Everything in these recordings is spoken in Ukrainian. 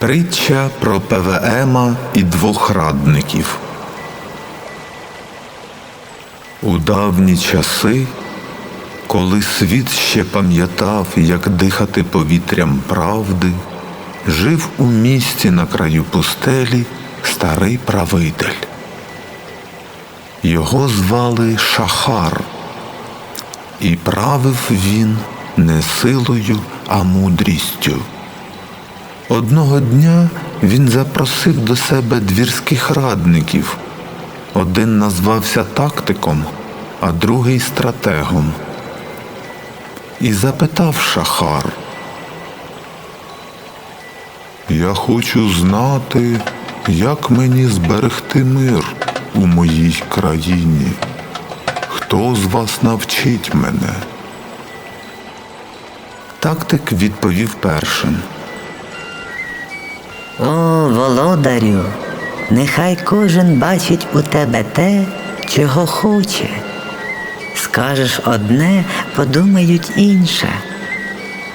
Притча про ПВМа і двох радників. У давні часи, коли світ ще пам'ятав, як дихати повітрям правди, жив у місті на краю пустелі старий правитель. Його звали Шахар, і правив він не силою, а мудрістю. Одного дня він запросив до себе двірських радників. Один назвався тактиком, а другий стратегом. І запитав Шахар. Я хочу знати, як мені зберегти мир у моїй країні. Хто з вас навчить мене? Тактик відповів першим. О, володарю, нехай кожен бачить у тебе те, чого хоче. Скажеш одне, подумають інше.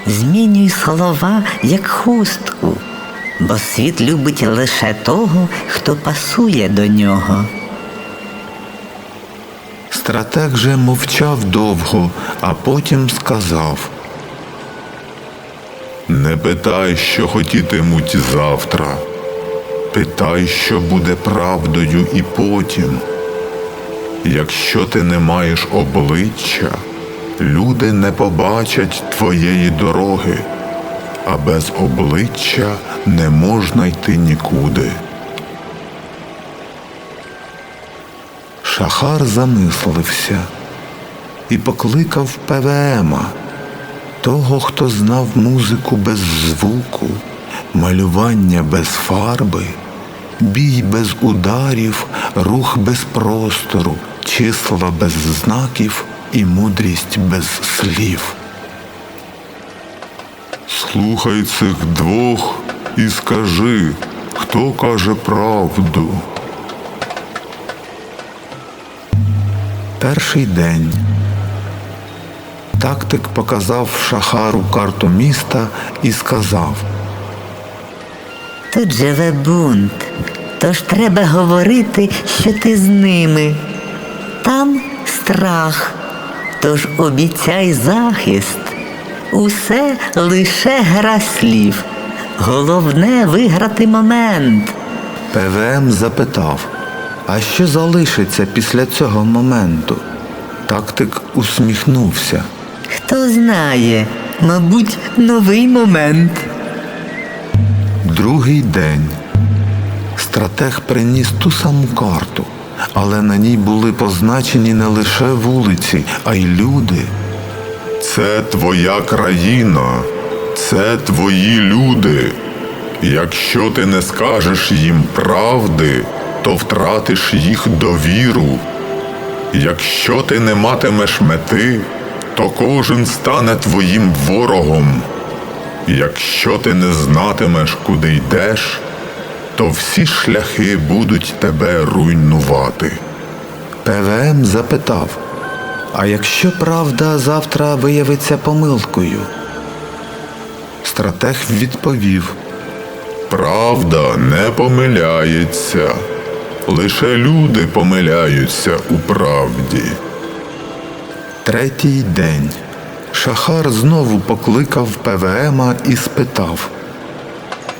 Змінюй слова, як хустку, бо світ любить лише того, хто пасує до нього. Стратег же мовчав довго, а потім сказав. Не питай, що хотітимуть завтра. Питай, що буде правдою і потім. Якщо ти не маєш обличчя, люди не побачать твоєї дороги, а без обличчя не можна йти нікуди. Шахар замислився і покликав ПВМа, того, хто знав музику без звуку, малювання без фарби, бій без ударів, рух без простору, числа без знаків і мудрість без слів. Слухай цих двох і скажи, хто каже правду. Перший день. Тактик показав Шахару карту міста і сказав Тут живе бунт, тож треба говорити, що ти з ними. Там страх, тож обіцяй захист. Усе лише гра слів. Головне виграти момент. ПВМ запитав, а що залишиться після цього моменту? Тактик усміхнувся. Хто знає, мабуть, новий момент. Другий день. Стратег приніс ту саму карту, але на ній були позначені не лише вулиці, а й люди. Це твоя країна, це твої люди. Якщо ти не скажеш їм правди, то втратиш їх довіру. Якщо ти не матимеш мети, то кожен стане твоїм ворогом. Якщо ти не знатимеш, куди йдеш, то всі шляхи будуть тебе руйнувати. ПВМ запитав, а якщо правда завтра виявиться помилкою? Стратег відповів, Правда не помиляється, лише люди помиляються у правді. Третій день. Шахар знову покликав ПВМа і спитав,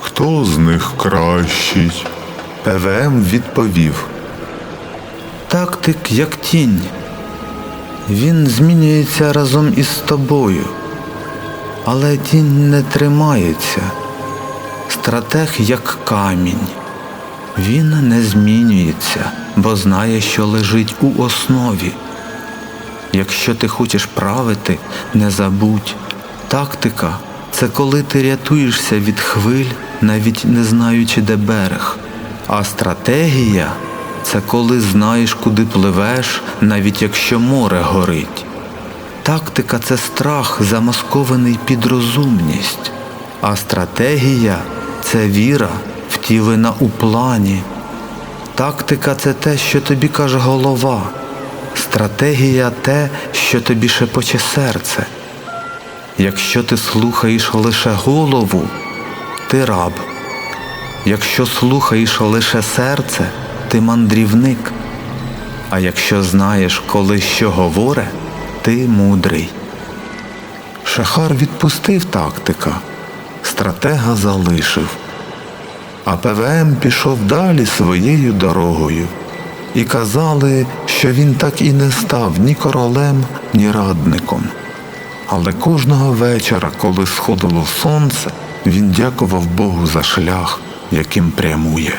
Хто з них кращий? ПВМ відповів. Тактик як тінь. Він змінюється разом із тобою. Але тінь не тримається. Стратег як камінь. Він не змінюється, бо знає, що лежить у основі. Якщо ти хочеш правити, не забудь. Тактика це коли ти рятуєшся від хвиль, навіть не знаючи, де берег. А стратегія це коли знаєш, куди пливеш, навіть якщо море горить. Тактика це страх, замаскований під розумність. А стратегія це віра, втілена у плані. Тактика це те, що тобі каже голова. Стратегія те, що тобі шепоче серце. Якщо ти слухаєш лише голову, ти раб. якщо слухаєш лише серце, ти мандрівник. А якщо знаєш, коли що говоре, ти мудрий. Шахар відпустив тактика, стратега залишив. А ПВМ пішов далі своєю дорогою. І казали, що він так і не став ні королем, ні радником. Але кожного вечора, коли сходило сонце, він дякував Богу за шлях, яким прямує.